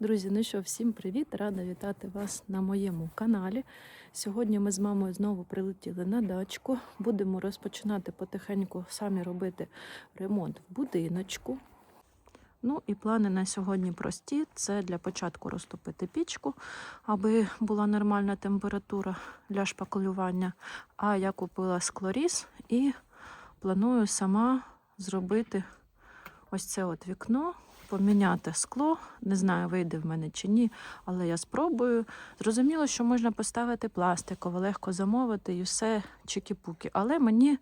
Друзі, ну що, всім привіт! Рада вітати вас на моєму каналі. Сьогодні ми з мамою знову прилетіли на дачку. Будемо розпочинати потихеньку самі робити ремонт в будиночку. Ну і плани на сьогодні прості. Це для початку розтопити пічку, аби була нормальна температура для шпаклювання. А я купила склоріз і планую сама зробити ось це от вікно поміняти скло. Не знаю, вийде в мене чи ні, але я спробую. Зрозуміло, що можна поставити пластикове, легко замовити і все чики-пуки. Але мені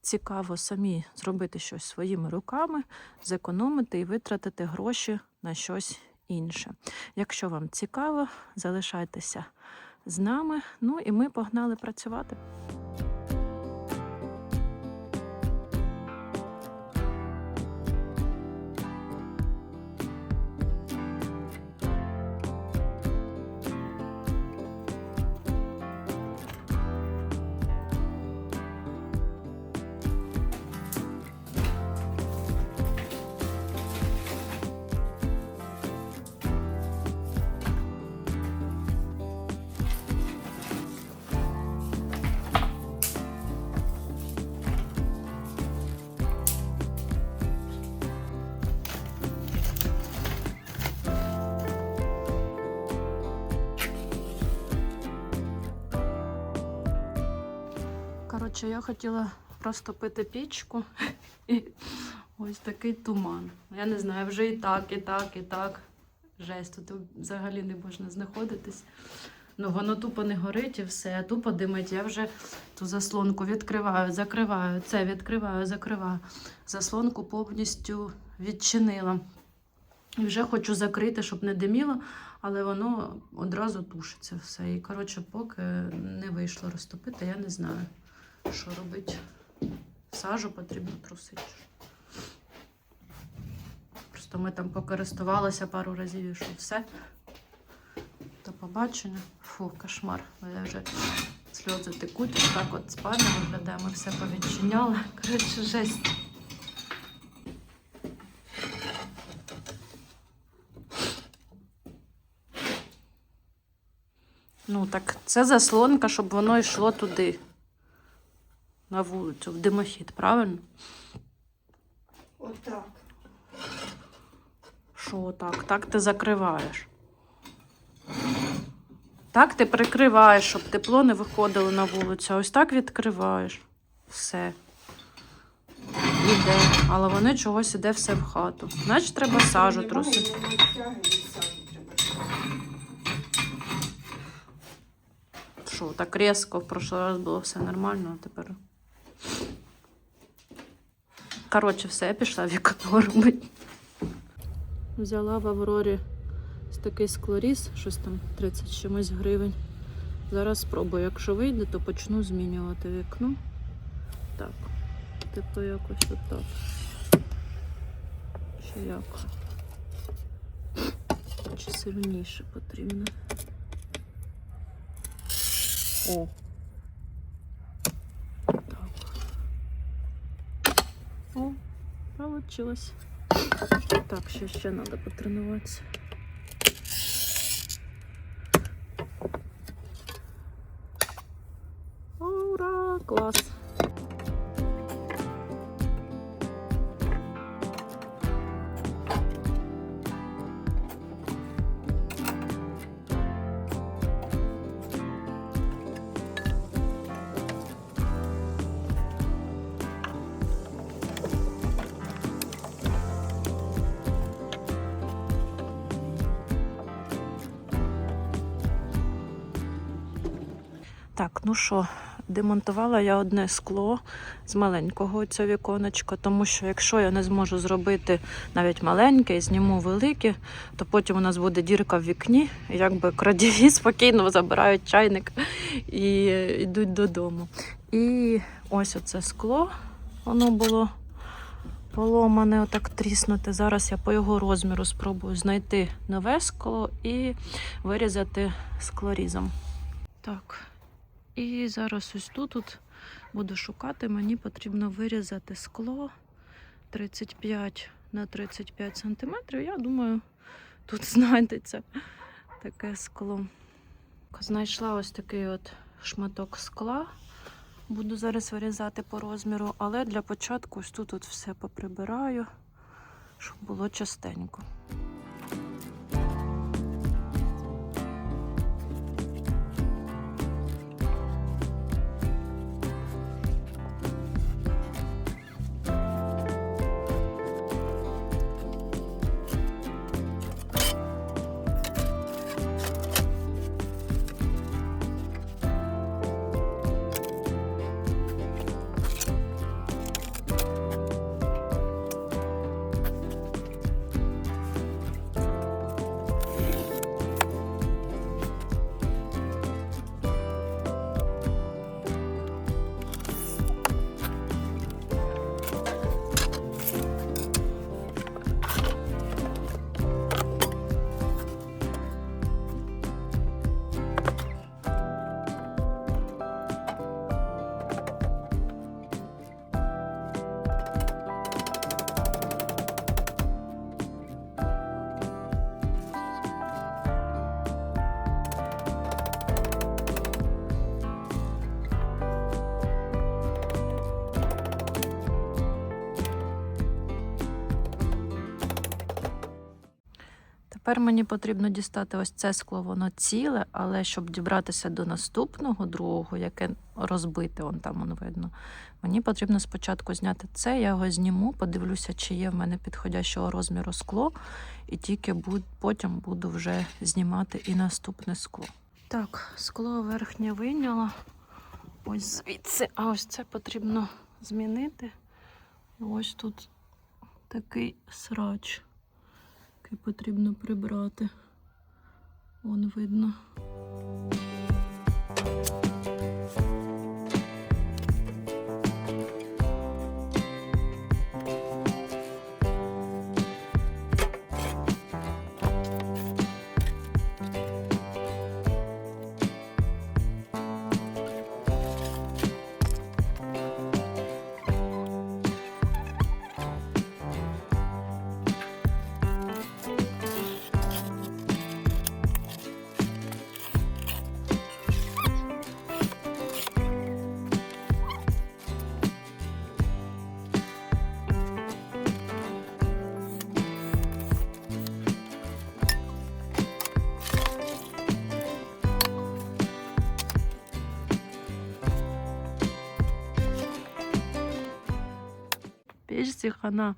цікаво самі зробити щось своїми руками, зекономити і витратити гроші на щось інше. Якщо вам цікаво, залишайтеся з нами. Ну і ми погнали працювати. Я хотіла розтопити пічку і ось такий туман. Я не знаю, вже і так, і так, і так. Жесть, тут взагалі не можна знаходитись. Ну, воно тупо не горить і все, тупо димить. Я вже ту заслонку відкриваю, закриваю, це відкриваю, закриваю. Заслонку повністю відчинила. І вже хочу закрити, щоб не диміло, але воно одразу тушиться все. І, коротше, поки не вийшло розтопити, я не знаю, що робити. Сажу потрібно трусити. Просто ми там покористувалися пару разів і що все. До побачення. Фу, кошмар. Я вже сльози текуть. Ось так от спальня виглядає. Ми все повідчиняли. Коротше, жесть. Ну, так це заслонка, щоб воно йшло туди. На вулицю, в димохід, правильно? Отак. Що так? Так ти закриваєш. Так ти прикриваєш, щоб тепло не виходило на вулицю. А ось так відкриваєш. Все. Іде. Але вони чогось іде все в хату. Значить, треба сажу трусити. Що, так різко, в прошлий раз було все нормально, а тепер. Коротше, все, я пішла вікно робити. Взяла в Аврорі ось такий склоріз, щось там 30 чимось гривень. Зараз спробую. Якщо вийде, то почну змінювати вікно. Так. Типу якось отак. Чи як? Чи сильніше потрібно? О. Так. О, получилось. Так, ще ще треба потренуватися. Ура! Клас! Що, демонтувала я одне скло з маленького цього віконечка, тому що якщо я не зможу зробити навіть маленьке і зніму велике, то потім у нас буде дірка в вікні, якби крадії спокійно забирають чайник і йдуть додому. І ось оце скло, воно було поломане, отак тріснуте. Зараз я по його розміру спробую знайти нове скло і вирізати склорізом. Так. І зараз ось тут от буду шукати. Мені потрібно вирізати скло 35 на 35 сантиметрів. Я думаю, тут знайдеться таке скло. Знайшла ось такий от шматок скла. Буду зараз вирізати по розміру, але для початку ось тут от все поприбираю, щоб було частенько. Тепер мені потрібно дістати ось це скло, воно ціле, але щоб дібратися до наступного другого, яке розбите, он там он видно, мені потрібно спочатку зняти це, я його зніму, подивлюся, чи є в мене підходящого розміру скло, і тільки буд- потім буду вже знімати і наступне скло. Так, скло верхнє вийняла. Ось звідси, а ось це потрібно змінити. Ось тут такий срач який потрібно прибрати. Вон видно. Пічці хана.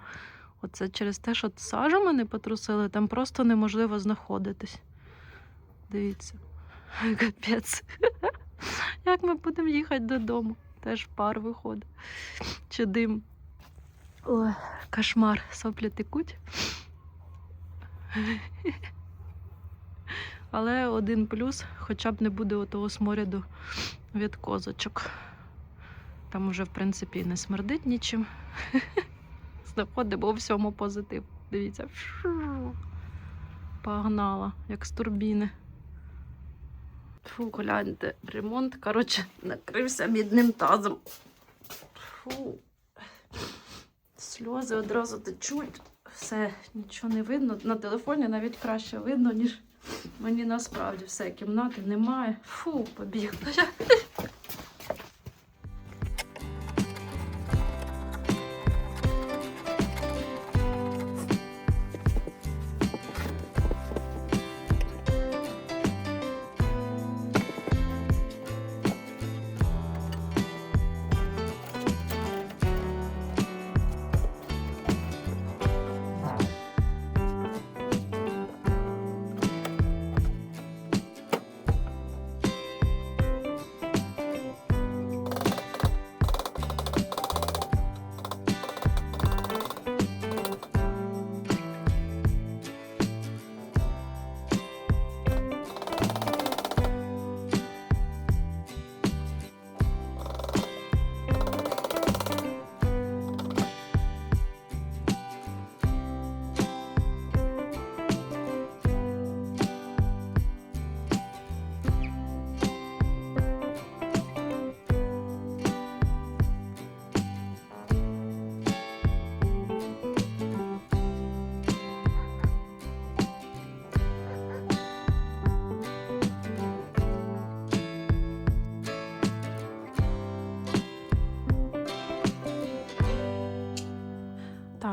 Оце через те, що сажу мене потрусили, там просто неможливо знаходитись. Дивіться. Капець. Як ми будемо їхати додому? Теж пар виходить. Чи дим. Ой, кошмар, соплі текуть. Але один плюс, хоча б не буде отого сморяду від козочок. Там уже, в принципі, не смердить нічим. Знаходимо у всьому позитив. Дивіться. Погнала, як з турбіни. Фу, гляньте, ремонт, коротше, накрився мідним тазом. Фу. Сльози одразу течуть. Все, нічого не видно. На телефоні навіть краще видно, ніж мені насправді все. Кімнати немає. Фу, побігла.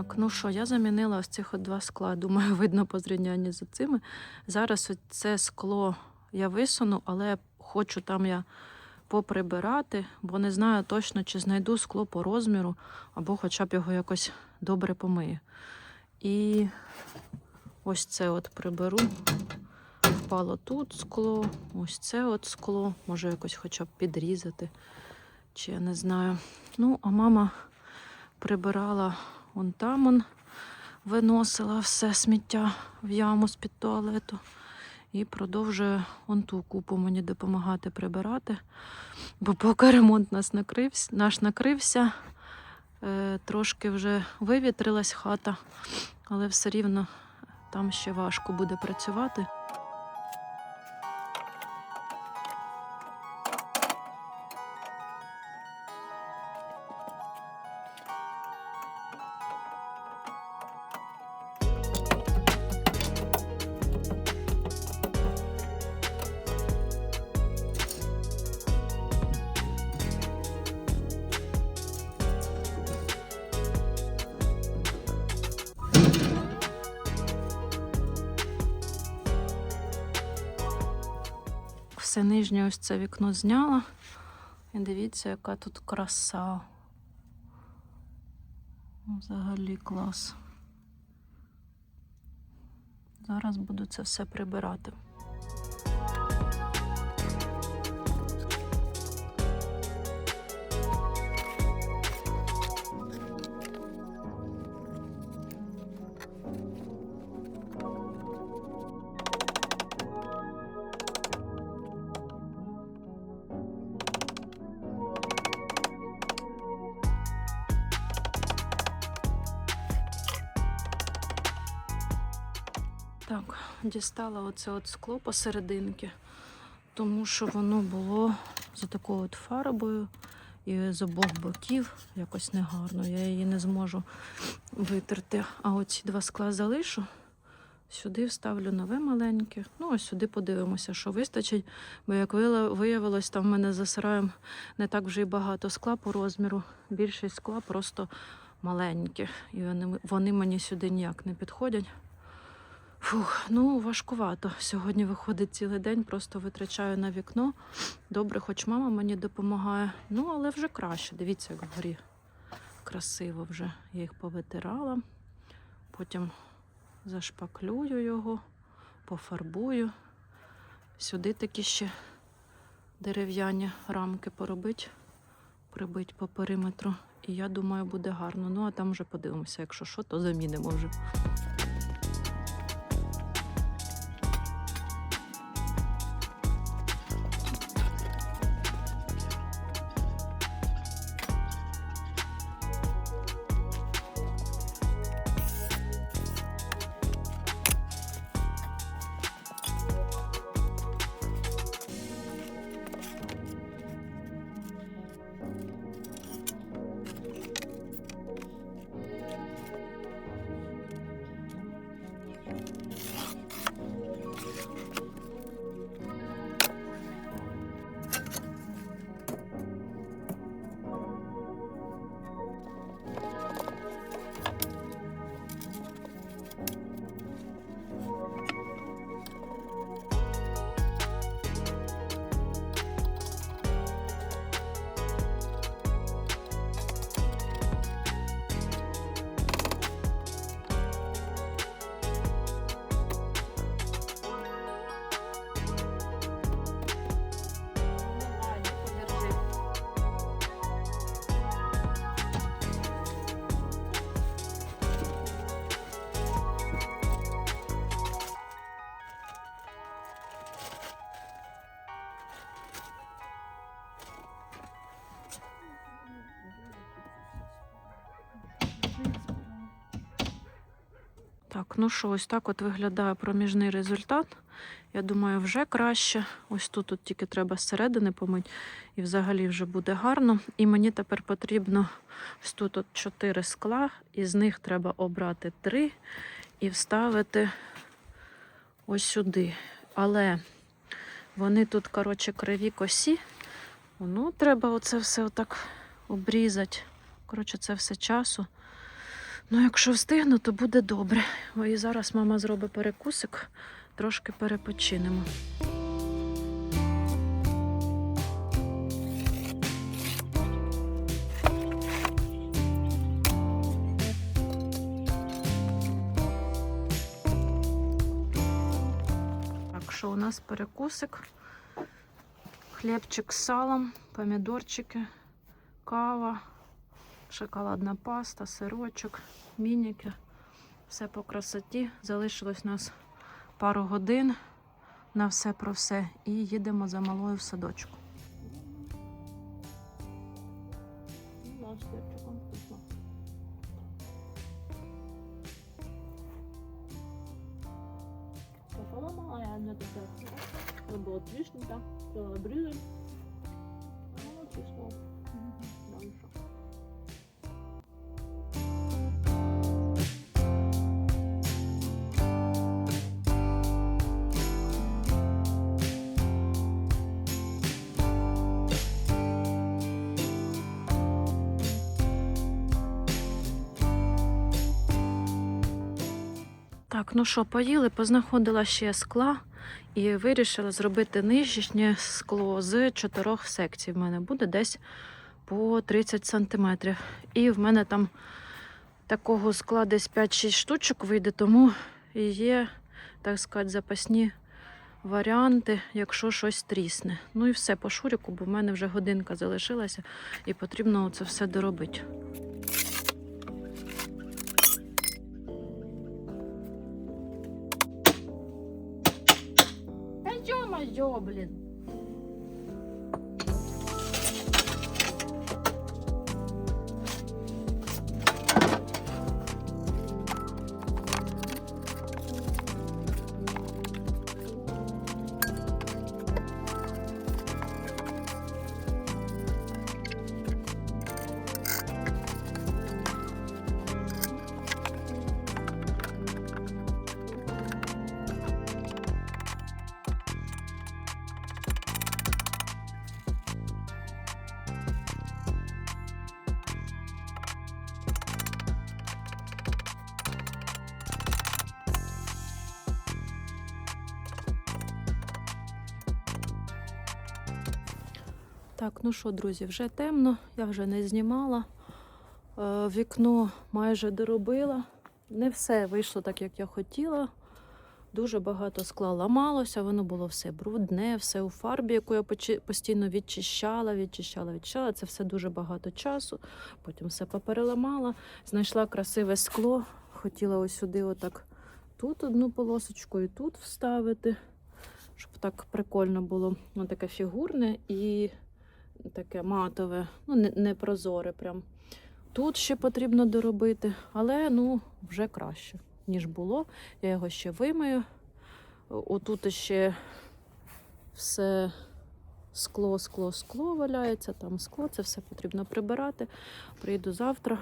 Так, ну що, я замінила ось цих от два скла. Думаю, видно по зрівнянні з цими. Зараз ось це скло я висуну, але хочу там я поприбирати, бо не знаю точно, чи знайду скло по розміру, або хоча б його якось добре помию. І ось це от приберу. Впало тут скло, ось це от скло. Може якось хоча б підрізати, чи я не знаю. Ну, а мама прибирала вон там, он виносила все сміття в яму з-під туалету. І продовжує он ту купу мені допомагати прибирати. Бо поки ремонт нас накрився, наш накрився, е, трошки вже вивітрилась хата, але все рівно там ще важко буде працювати. Все нижнє ось це вікно зняла. І дивіться, яка тут краса. Взагалі клас. Зараз буду це все прибирати. Так, дістала оце от скло посерединки, тому що воно було за такою от фарбою і з обох боків якось негарно. Я її не зможу витерти. А оці два скла залишу. Сюди вставлю нове маленьке. Ну, ось сюди подивимося, що вистачить. Бо, як виявилось, там в мене за сараєм не так вже й багато скла по розміру. Більшість скла просто маленькі. І вони, вони мені сюди ніяк не підходять. Фух, ну важкувато. Сьогодні виходить цілий день, просто витрачаю на вікно. Добре, хоч мама мені допомагає. Ну, але вже краще. Дивіться, як вгорі красиво вже. Я їх повитирала. Потім зашпаклюю його, пофарбую. Сюди такі ще дерев'яні рамки поробить, прибить по периметру. І я думаю, буде гарно. Ну, а там вже подивимося, якщо що, то замінимо вже. Так, ну що, ось так от виглядає проміжний результат. Я думаю, вже краще. Ось тут от тільки треба зсередини помити, і взагалі вже буде гарно. І мені тепер потрібно ось тут от 4 скла, із них треба обрати 3 і вставити ось сюди. Але вони тут, коротше, криві косі. Ну, треба оце все отак обрізати. Коротше, це все часу. Ну, якщо встигну, то буде добре. І зараз мама зробить перекусик, трошки перепочинемо. Так, що у нас перекусик? Хлібчик з салом, помідорчики, кава, шоколадна паста, сирочок, мініки. Все по красоті. Залишилось нас пару годин на все про все. І їдемо за малою в садочку. Пошла малая, она такая. Это было отлично, целая брызга. ну що, поїли, познаходила ще скла і вирішила зробити нижнє скло з чотирьох секцій. В мене буде десь по 30 сантиметрів. І в мене там такого скла десь 5-6 штучок вийде, тому є, так сказати, запасні варіанти, якщо щось трісне. Ну і все по шуріку, бо в мене вже годинка залишилася і потрібно це все доробити. Ё-моё, Так, ну що, друзі, вже темно, я вже не знімала. Е, Вікно майже доробила. Не все вийшло так, як я хотіла. Дуже багато скла ламалося, воно було все брудне, все у фарбі, яку я постійно відчищала, відчищала, відчищала. Це все дуже багато часу. Потім все попереламала. Знайшла красиве скло. Хотіла ось сюди, отак тут одну полосочку і тут вставити, щоб так прикольно було. Воно таке фігурне і таке матове, ну не, не прозоре прям. Тут ще потрібно доробити, але ну вже краще, ніж було. Я його ще вимию. Отут ще все скло, скло, скло валяється, там скло, це все потрібно прибирати. Прийду завтра.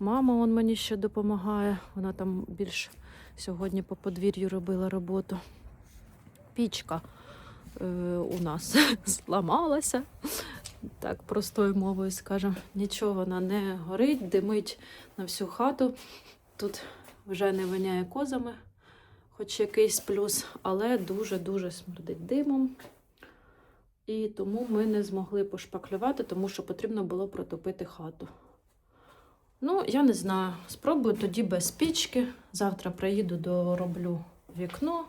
Мама он мені ще допомагає. Вона там більш сьогодні по подвір'ю робила роботу. Пічка у нас зламалася. Так, простою мовою скажемо, нічого вона не горить, димить на всю хату. Тут вже не воняє козами, хоч якийсь плюс, але дуже-дуже смердить димом. І тому ми не змогли пошпаклювати, тому що потрібно було протопити хату. Ну, я не знаю. Спробую тоді без пічки. Завтра приїду, дороблю вікно.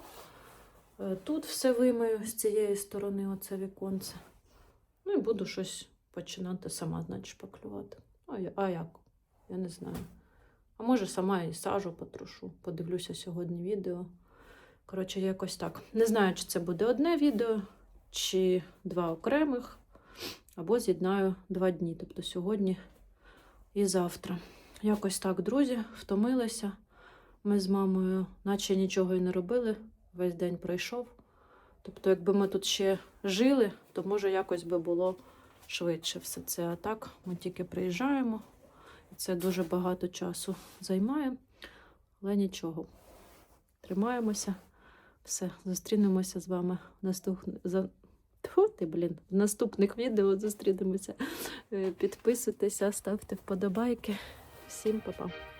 Е, Тут все вимию з цієї сторони, оце віконце. Ну і буду щось починати сама, значить, шпаклювати. А, а як? Я не знаю. А може, сама і сажу потрушу. Подивлюся сьогодні відео. Коротше, якось так. Не знаю, чи це буде одне відео, чи два окремих, або з'єднаю два дні, тобто сьогодні і завтра. Якось так, друзі, втомилися. Ми з мамою, наче нічого і не робили. Весь день пройшов. Тобто, якби ми тут ще жили, то може якось би було швидше все це. А так ми тільки приїжджаємо. І це дуже багато часу займає. Але нічого. Тримаємося. Все, зустрінемося з вами в наступних. Тьфу ти, блін, в наступних відео зустрінемося. Е, Підписуйтеся, ставте вподобайки. Всім па-па.